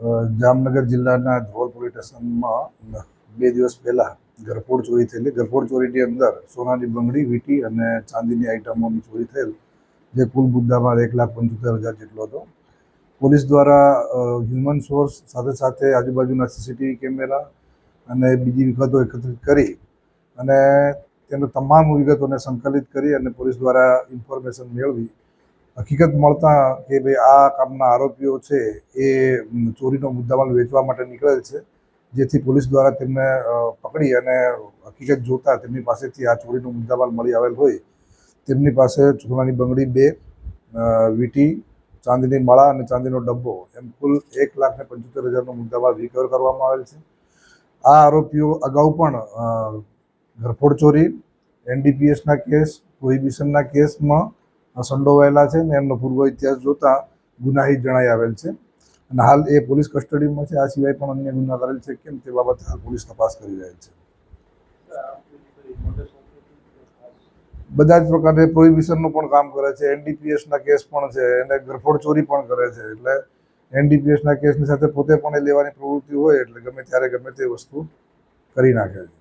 જામનગર જિલ્લાના ધ્રોલ પોલીસ સ્ટેશનમાં બે દિવસ પહેલાં ઘરફોડ ચોરી થયેલી. ઘરફોડ ચોરીની અંદર સોનાની બંગડી, વીંટી અને ચાંદીની આઇટમોની ચોરી થયેલ, જે કુલ મુદ્દામાં એક લાખ પંચોતેર હજાર જેટલો હતો. પોલીસ દ્વારા હ્યુમન સોર્સ સાથે સાથે આજુબાજુના સીસીટીવી કેમેરા અને બીજી વિગતો એકત્રિત કરી અને તેનો તમામ વિગતોને સંકલિત કરી અને પોલીસ દ્વારા ઇન્ફોર્મેશન મેળવી હકીકત મળતા કે ભાઈ આ કામના આરોપીઓ છે એ ચોરીનો મુદ્દામાલ વેચવા માટે નીકળેલ છે, જેથી પોલીસ દ્વારા તેમને પકડી અને હકીકત જોતા તેમની પાસેથી આ ચોરીનો મુદ્દામાલ મળી આવેલ હોય. તેમની પાસે સોનાની બંગડી બે વીટી, ચાંદીની માળા અને ચાંદીનો ડબ્બો એમ કુલ એક લાખ ને પંચોતેર હજારનો મુદ્દામાલ રિકવર કરવામાં આવેલ છે. આ આરોપીઓ અગાઉ પણ ઘરફોડ ચોરી, એનડીપીએસના કેસ, પ્રોહિબિશનના કેસમાં સંડોવાયેલા છે ને એમનો પૂર્વ ઇતિહાસ જોતા ગુનાહિત જણાઈ આવેલ છે. અને હાલ એ પોલીસ કસ્ટડીમાં છે. આ સિવાય પણ અન્ય ગુના કરેલ છે. કેમ તે બાબતે હાલ પોલીસ તપાસ કરી રહેલ છે. બધા જ પ્રકારે પ્રોહિબિશનનું પણ કામ કરે છે. એનડીપીએસના કેસ પણ છે. એને ગરફોડ ચોરી પણ કરે છે. એટલે એનડીપીએસના કેસની સાથે પોતે પણ એ લેવાની પ્રવૃત્તિ હોય એટલે ગમે ત્યારે ગમે તે વસ્તુ કરી નાખે છે.